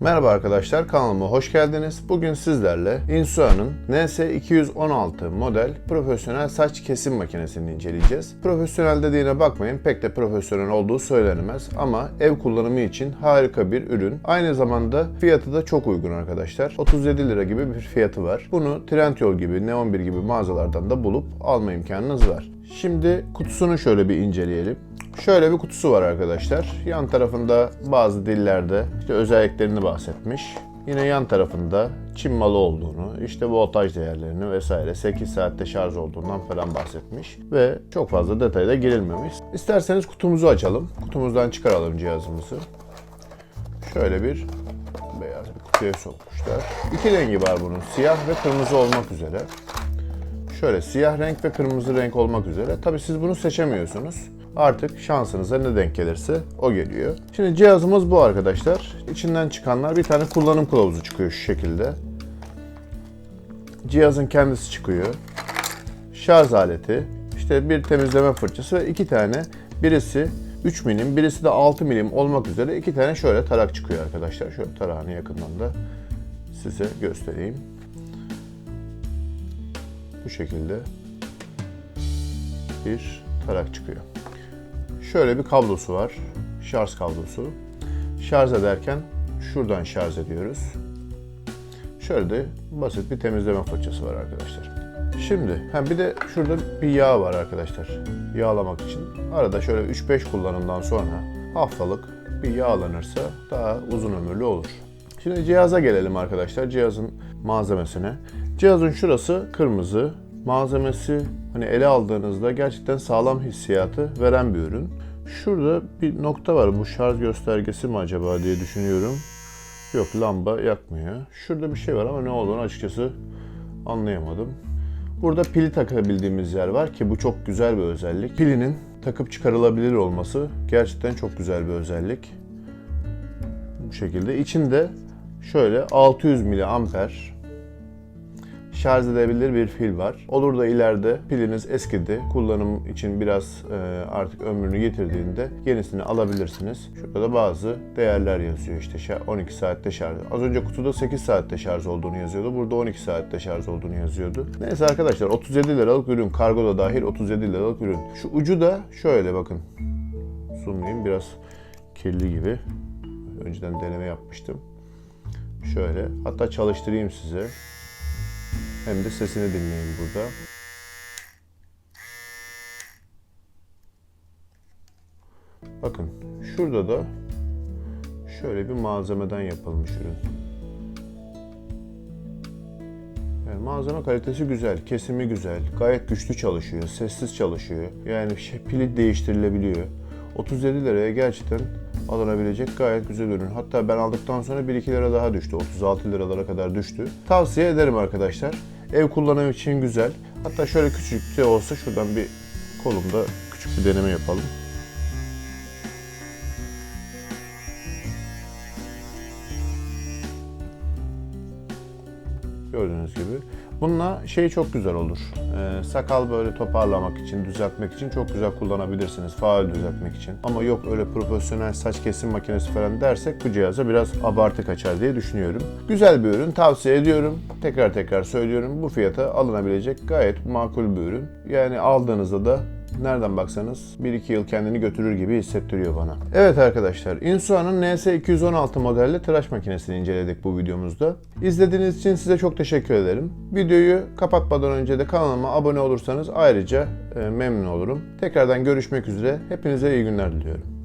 Merhaba arkadaşlar kanalıma hoş geldiniz. Bugün sizlerle Insua'nın NS216 model profesyonel saç kesim makinesini inceleyeceğiz. Profesyonel dediğine bakmayın pek de profesyonel olduğu söylenemez ama ev kullanımı için harika bir ürün. Aynı zamanda fiyatı da çok uygun arkadaşlar. 37 lira gibi bir fiyatı var. Bunu Trendyol gibi, Neon 1 gibi mağazalardan da bulup alma imkanınız var. Şimdi kutusunu şöyle bir inceleyelim. Şöyle bir kutusu var arkadaşlar. Yan tarafında bazı dillerde işte özelliklerini bahsetmiş. Yine yan tarafında Çin malı olduğunu, işte voltaj değerlerini vesaire 8 saatte şarj olduğundan falan bahsetmiş. Ve çok fazla detaya da girilmemiş. İsterseniz kutumuzu açalım. Kutumuzdan çıkaralım cihazımızı. Şöyle bir beyaz bir kutuya sokmuşlar. İki rengi var bunun. Siyah ve kırmızı olmak üzere. Şöyle siyah renk ve kırmızı renk olmak üzere. Tabi siz bunu seçemiyorsunuz. Artık şansınıza ne denk gelirse o geliyor. Şimdi cihazımız bu arkadaşlar. İçinden çıkanlar bir tane kullanım kılavuzu çıkıyor şu şekilde. Cihazın kendisi çıkıyor. Şarj aleti, işte bir temizleme fırçası ve iki tane birisi 3 milim, birisi de 6 milim olmak üzere iki tane şöyle tarak çıkıyor arkadaşlar. Şöyle tarağını yakından da size göstereyim. Bu şekilde bir tarak çıkıyor. Şöyle bir kablosu var. Şarj kablosu. Şarj ederken şuradan şarj ediyoruz. Şöyle de basit bir temizleme fırçası var arkadaşlar. Şimdi ha bir de şurada bir yağ var arkadaşlar. Yağlamak için. Arada şöyle 3-5 kullanımdan sonra haftalık bir yağlanırsa daha uzun ömürlü olur. Şimdi cihaza gelelim arkadaşlar. Cihazın malzemesine. Cihazın şurası kırmızı. Malzemesi hani ele aldığınızda gerçekten sağlam hissiyatı veren bir ürün. Şurada bir nokta var. Bu şarj göstergesi mi acaba diye düşünüyorum. Yok lamba yakmıyor. Şurada bir şey var ama ne olduğunu açıkçası anlayamadım. Burada pili takabildiğimiz yer var ki bu çok güzel bir özellik. Pilinin takıp çıkarılabilir olması gerçekten çok güzel bir özellik. Bu şekilde. İçinde şöyle 600 miliamper şarj edebilir bir pil var. Olur da ileride piliniz eskidi, kullanım için biraz e, artık ömrünü yitirdiğinde yenisini alabilirsiniz. Şurada da bazı değerler yazıyor işte şa- 12 saatte şarj. Az önce kutuda 8 saatte şarj olduğunu yazıyordu. Burada 12 saatte şarj olduğunu yazıyordu. Neyse arkadaşlar 37 liralık ürün. Kargo da dahil 37 liralık ürün. Şu ucu da şöyle bakın. Zoomlayayım biraz kirli gibi. Önceden deneme yapmıştım. Şöyle. Hatta çalıştırayım size. Hem de sesini dinleyin burada. Bakın şurada da şöyle bir malzemeden yapılmış ürün. Yani malzeme kalitesi güzel, kesimi güzel, gayet güçlü çalışıyor, sessiz çalışıyor. Yani şey, pili değiştirilebiliyor. 37 liraya gerçekten alınabilecek gayet güzel ürün. Hatta ben aldıktan sonra 1-2 lira daha düştü. 36 liralara kadar düştü. Tavsiye ederim arkadaşlar. Ev kullanımı için güzel. Hatta şöyle küçük de olsa şuradan bir kolumda küçük bir deneme yapalım. Gördüğünüz gibi. Bununla şey çok güzel olur. Ee, sakal böyle toparlamak için, düzeltmek için çok güzel kullanabilirsiniz. Faal düzeltmek için. Ama yok öyle profesyonel saç kesim makinesi falan dersek bu cihaza biraz abartı kaçar diye düşünüyorum. Güzel bir ürün. Tavsiye ediyorum. Tekrar tekrar söylüyorum. Bu fiyata alınabilecek gayet makul bir ürün. Yani aldığınızda da nereden baksanız 1-2 yıl kendini götürür gibi hissettiriyor bana. Evet arkadaşlar, Insua'nın NS216 modelli tıraş makinesini inceledik bu videomuzda. İzlediğiniz için size çok teşekkür ederim. Videoyu kapatmadan önce de kanalıma abone olursanız ayrıca e, memnun olurum. Tekrardan görüşmek üzere. Hepinize iyi günler diliyorum.